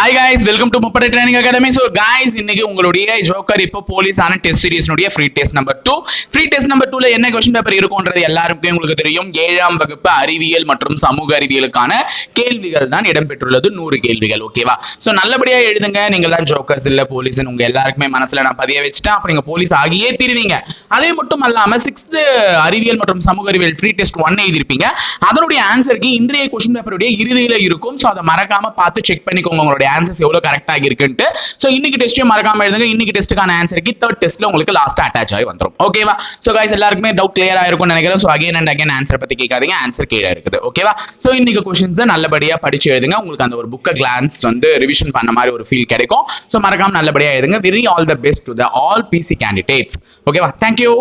Hi guys welcome to முப்படை training academy so guys இன்னைக்கு உங்களுடைய ஜோக்கர் இப்போ போலீஸான test சீரிஸ்னுடைய free test number two free test number டூல என்ன கொஸ்டின் பேப்பர் இருக்கும்ன்றது எல்லாருக்கும் உங்களுக்கு தெரியும். ஏழாம் வகுப்பு அறிவியல் மற்றும் சமூக அறிவியலுக்கான கேள்விகள் தான் இடம்பெற்றுள்ளது. நூறு கேள்விகள் ஓகேவா ஸோ நல்லபடியாக எழுதுங்க. நீங்கள் தான் ஜோக்கர்ஸ் இல்லை போலீஸ்னு உங்க எல்லாருக்குமே மனசுல நான் பதிய வச்சுட்டேன். அப்போ நீங்கள் போலீஸ் ஆகியே தீருவீங்க. அதே மட்டும் அல்லாமல் சிக்ஸ்த்து அறிவியல் மற்றும் சமூக அறிவியல் ஃப்ரீ டெஸ்ட் ஒன் எழுதியிருப்பீங்க. அதனுடைய ஆன்சருக்கு இன்றைய கொஸ்டின் பேப்பருடைய இறுதியில் இருக்கும். ஸோ அதை மறக்காம பார்த்து செக் பண்ணிக்கோங்க உங்களுடைய ஆன்சர்ஸ் எவ்வளோ கரெக்டாக இருக்குன்ட்டு ஸோ இன்னைக்கு டெஸ்ட்டையும் மறக்காம எழுதுங்க. இன்னைக்கு டெஸ்ட்டுக்கான ஆன்சருக்கு தேர்ட் டெஸ்ட்டில் உங்களுக்கு லாஸ்ட் அட்டாச் ஆகி வந்துடும் ஓகேவா ஸோ கைஸ் எல்லாருக்குமே டவுட் கிளியர் ஆயிருக்கும்னு நினைக்கிறேன். So again and again answer பற்றி கேட்காதீங்க. ஆன்சர் கீழே இருக்குது. ஓகேவா ஸோ இன்னைக்கு கொஸ்டின்ஸை நல்லபடியாக படிச்சு எழுதுங்க. உங்களுக்கு அந்த ஒரு புக்கை கிளான்ஸ் வந்து ரிவிஷன் பண்ண மாதிரி ஒரு ஃபீல் கிடைக்கும். ஸோ மறக்காம நல்லபடியாக எழுதுங்க. Very all the best to the all PC candidates ஓகேவா தேங்க்யூ